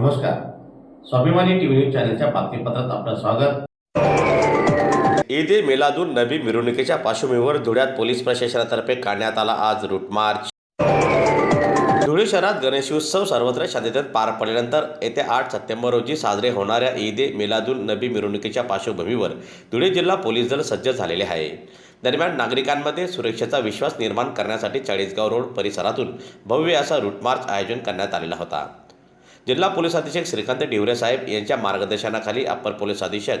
नमस्कार. स्वाभिमानी TV news चॅनलच्या बातमीपत्रात आपलं स्वागत. ईद ए मिलादून नबी मिरवणुकीच्या पार्श्वभूमीवर धुळ्यात पोलीस प्रशासनातर्फे काढण्यात आला आज रूट मार्च. धुळे शहरात गणेशोत्सव सर्वत्र शांततेत पार पडल्यानंतर येत्या आठ सप्टेंबर रोजी साजरे होणाऱ्या ईद ए मिलादून नबी मिरवणुकीच्या पार्श्वभूमीवर धुळे जिल्हा पोलीस दल सज्ज झालेले आहे. दरम्यान नागरिकांमध्ये सुरक्षेचा विश्वास निर्माण करण्यासाठी चाळीसगाव रोड परिसरातून भव्य असा रूट मार्च आयोजन करण्यात आलेला होता. जिल्हा पोलीस अधीक्षक श्रीकांत डिवरे साहेब यांच्या मार्गदर्शनाखाली अप्पर पोलीस अधीक्षक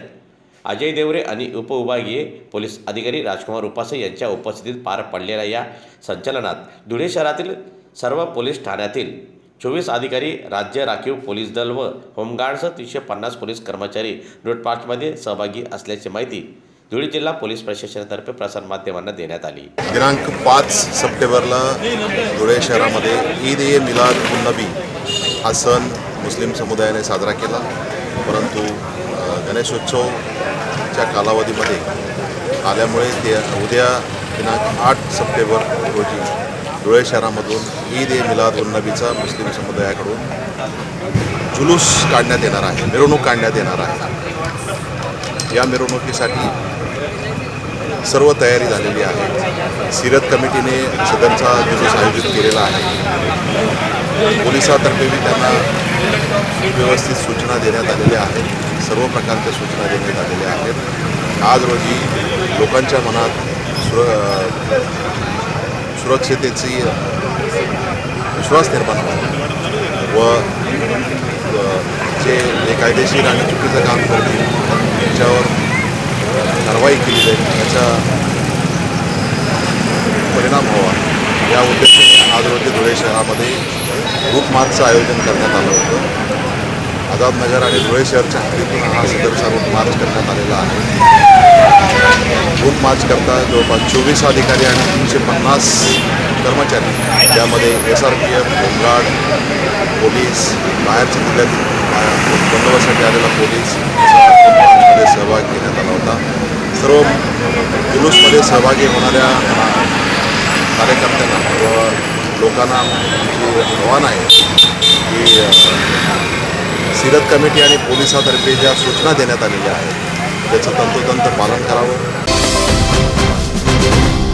अजय देवरे आणि उपविभागीय पोलीस अधिकारी राजकुमार उपासे यांच्या उपस्थितीत पार पडलेल्या या संचलनात धुळे शहरातील सर्व पोलीस ठाण्यातील चोवीस अधिकारी राज्य राखीव पोलीस दल व होमगार्डसह तीनशे पन्नास पोलीस कर्मचारी रोड सहभागी असल्याची माहिती धुळे जिल्हा पोलीस प्रशासनातर्फे प्रसारमाध्यमांना देण्यात आली. दिनांक पाच सप्टेंबरला धुळे शहरामध्ये ईद ए मिलाद उन्नबी हा सण मुस्लिम समुदायाने साजरा केला. परंतु गणेशोत्सवच्या कालावधीमध्ये आल्यामुळे ते उद्या दिनांक आठ सप्टेंबर रोजी धुळे शहरामधून ईद ए मिलाद उन्नबीचा मुस्लिम समुदायाकडून जुलूस काढण्यात येणार आहे मिरवणूक काढण्यात येणार आहे. या मिरवणुकीसाठी सर्व तयारी झालेली आहे. सिरत कमिटीने सदनचा दिवस आयोजित केलेला आहे. पोलिसातर्फेही त्यांना व्यवस्थित सूचना देण्यात आलेल्या आहेत. सर्व प्रकारच्या सूचना देण्यात आलेल्या आहेत. आज रोजी लोकांच्या मनात सुर सुरक्षिततेची विश्वास निर्माण व्हावा व जे बेकायदेशीर आणि चुकीचं काम करतील त्यांच्यावर कारवाई केली जाईल. त्याच्या परिणाम व्हावा या उद्देशाने आज रोजी धुळे शहरामध्ये ग्रुप मार्चचं आयोजन करण्यात आलं होतं. आझादनगर आणि धुळे शहरच्या हद्दीतून हा सदरचा रूट मार्च करण्यात आलेला आहे. ग्रुप मार्च करता जवळपास चोवीस अधिकारी आणि तीनशे पन्नास कर्मचारी त्यामध्ये S R P F home guard police बाहेरच्या जिल्ह्यातील बाहेर बंदोबस्तासाठी आलेला पोलीस मार्चमध्ये सहभाग घेण्यात आला होता. सर्व जुलूसमध्ये सहभागी होणाऱ्या कार्यकर्त्यांना लोकांना जे आव्हान आहे की सिरत कमिटी आणि पोलिसातर्फे ज्या सूचना देण्यात आलेल्या आहेत त्याचं तंतोतंत पालन करावं.